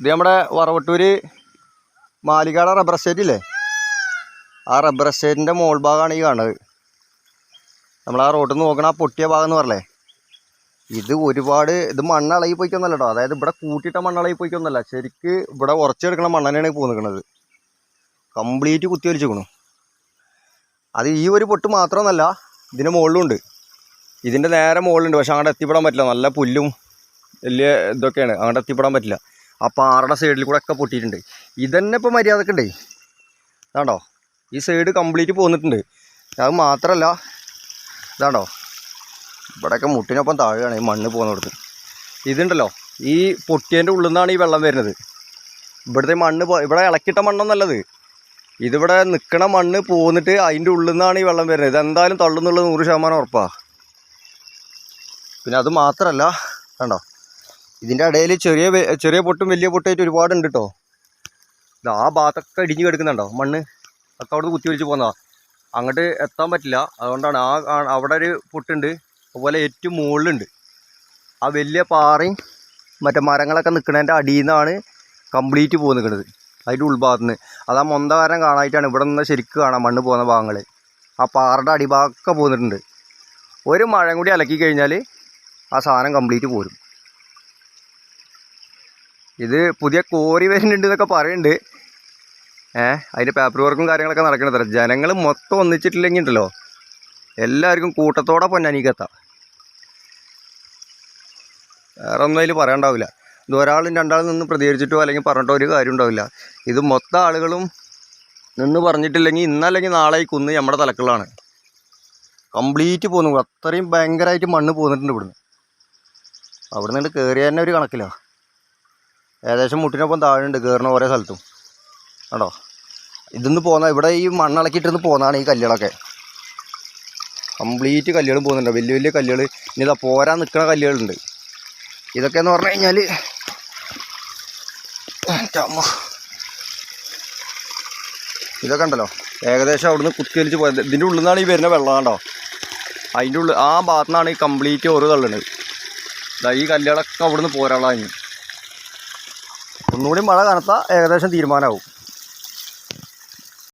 ഇത് നമ്മുടെ വറവട്ടൂര് മാലികാട് rubber estate ഇല്ലേ? ആ റബ്ബർ എസ്റ്റേറ്റിന്റെ മോൾ ഭാഗമാണ് ഈ കാണുന്നത്. നമ്മൾ ആ റോട്ടിൽ നിന്ന് നോക്കണ ആ പൊട്ടിയ ഭാഗം എന്ന് പറഞ്ഞേ ഇത് ഒരുപാട് ഇത് മണ്ണളകി പോയിക്കൊന്നല്ല കേട്ടോ അതായത് ഇവിടെ കൂട്ടിയിട്ട മണ്ണളകി പോയിക്കൊന്നല്ല ശരിക്ക് ഇവിടെ ഉറച്ചെടുക്കണ മണ്ണ് തന്നെയാണ് ഇപ്പോൾ നിൽക്കുന്നത് കംപ്ലീറ്റ് കുത്തി വലിച്ചേക്കണു. അത് ഈ ഒരു പൊട്ട് മാത്രമൊന്നല്ല ഇതിന്റെ മുകളിലുണ്ട് ഇതിന്റെ നേരെ മുകളിലുണ്ട്. പക്ഷെ അങ്ങോട്ട് എത്തിപ്പെടാൻ പറ്റില്ല. നല്ല പുല്ലും വലിയ ഇതൊക്കെയാണ്. അങ്ങോട്ട് എത്തിപ്പെടാൻ പറ്റില്ല. ആ പാറയുടെ സൈഡിൽ കൂടെ ഒക്കെ പൊട്ടിയിട്ടുണ്ട്. ഇതന്നെ ഇപ്പോൾ മര്യാദക്കുണ്ടേ ഇതാണ്ടോ? ഈ സൈഡ് കംപ്ലീറ്റ് പോന്നിട്ടുണ്ട്. അത് മാത്രമല്ല ഇതാണ്ടോ? ഇവിടെയൊക്കെ മുട്ടിനൊപ്പം താഴെയാണ് ഈ മണ്ണ് പോകുന്നിടത്ത് ഇതുണ്ടല്ലോ ഈ പൊട്ടിയതിന്റെ ഉള്ളിൽ നിന്നാണ് ഈ വെള്ളം വരുന്നത്. ഇവിടുത്തെ മണ്ണ് ഇവിടെ ഇളക്കിട്ട മണ്ണൊന്നല്ലത്. ഇതിവിടെ നിൽക്കണ മണ്ണ് പോന്നിട്ട് അതിന്റെ ഉള്ളിൽ നിന്നാണ് ഈ വെള്ളം വരുന്നത്. ഇതെന്തായാലും തള്ളുന്നുള്ളത് നൂറ് ശതമാനം ഉറപ്പാണ് പിന്നെ അത് മാത്രമല്ല കണ്ടോ ഇതിന്റെ ഇടയിൽ ചെറിയ ചെറിയ പൊട്ടും വലിയ പൊട്ടായിട്ട് ഒരുപാടുണ്ട് കേട്ടോ ഇത് ആ ഭാഗത്തൊക്കെ ഇടിഞ്ഞ് കിടക്കുന്നുണ്ടോ? മണ്ണ് ഒക്കെ അവിടെ കുത്തി വലിച്ച് പോകുന്നതാ അങ്ങോട്ട് എത്താൻ പറ്റില്ല. അതുകൊണ്ടാണ് ആ അവിടെ ഒരു പൊട്ടുണ്ട്. അതുപോലെ ഏറ്റവും മുകളിലുണ്ട്. ആ വലിയ പാറയും മറ്റേ മരങ്ങളൊക്കെ നിൽക്കുന്നതിന്റെ അടിയിൽ നിന്നാണ് കംപ്ലീറ്റ് പോകുന്നു നിൽക്കുന്നത് അതിന്റെ ഉൾഭാഗത്ത് നിന്ന് അത് ആ മൊന്തകാരം കാണാനായിട്ടാണ് ഇവിടെ നിന്ന് ശരിക്കും കാണാം മണ്ണ് പോകുന്ന ഭാഗങ്ങൾ ആ പാറയുടെ അടിഭാഗമൊക്കെ പോന്നിട്ടുണ്ട്. ഒരു മഴ കൂടി അലക്കി കഴിഞ്ഞാൽ ആ സാധനം കംപ്ലീറ്റ് പോരും. ഇത് പുതിയ കോരി വരുന്നുണ്ട് എന്നൊക്കെ പറയുന്നുണ്ട് ഏഹ് അതിന്റെ പേപ്പർ വർക്കും കാര്യങ്ങളൊക്കെ നടക്കണത്ര ജനങ്ങൾ മൊത്തം ഒന്നിച്ചിട്ടില്ലെങ്കിൽ ഉണ്ടല്ലോ? എല്ലാവർക്കും കൂട്ടത്തോടെ പൊന്നാനിക്കെത്താം. വേറെ ഒന്നും അതിൽ പറയണ്ടാവില്ല. ഇത് ഒരാളും രണ്ടാളും നിന്ന് പ്രതികരിച്ചിട്ടോ അല്ലെങ്കിൽ പറഞ്ഞിട്ടോ ഒരു കാര്യം ഉണ്ടാവില്ല. ഇത് മൊത്തം ആളുകളും നിന്ന് പറഞ്ഞിട്ടില്ലെങ്കിൽ ഇന്നല്ലെങ്കിൽ നാളെ ഈ കുന്ന് നമ്മുടെ തലക്കുള്ളതാണ് കംപ്ലീറ്റ് പോന്നു. അത്രയും ഭയങ്കരമായിട്ട് മണ്ണ് പോന്നിട്ടുണ്ട് ഇവിടുന്ന്. അവിടെ നിന്ന് കയറിയ തന്നെ ഒരു കണക്കില്ല ഏകദേശം മുട്ടിനൊപ്പം താഴെയുണ്ട് കയറുന്ന ഓരോ സ്ഥലത്തും. കണ്ടോ? ഇതിന്ന് പോകുന്ന ഇവിടെ ഈ മണ്ണിളക്കിയിട്ടിരുന്ന് പോകുന്നതാണ് ഈ കല്ലുകളൊക്കെ. കംപ്ലീറ്റ് കല്ലുകൾ പോകുന്നുണ്ട്. വലിയ വലിയ കല്ലുകൾ. ഇനി ഇതാ പോരാൻ നിൽക്കുന്ന കല്ലുകളുണ്ട്. ഇതൊക്കെ എന്ന് പറഞ്ഞു കഴിഞ്ഞാൽ ഇതൊക്കെ ഉണ്ടല്ലോ. ഏകദേശം അവിടുന്ന് കുത്തിയൊലിച്ച് പോയത്. ഇതിന്റെ ഉള്ളിൽ നിന്നാണ് ഈ വരുന്ന വെള്ളം കണ്ടോ? അതിന്റെ ഉള്ളിൽ ആ ഭാഗത്തു നിന്നാണ് ഈ കംപ്ലീറ്റ് ഓരോ തള്ളുന്നത്. ഈ കല്ലുകളൊക്കെ അവിടുന്ന് പോരാളാഞ്ഞു ഒന്നുകൂടി മഴ കനത്താൽ ഏകദേശം തീരുമാനമാവും.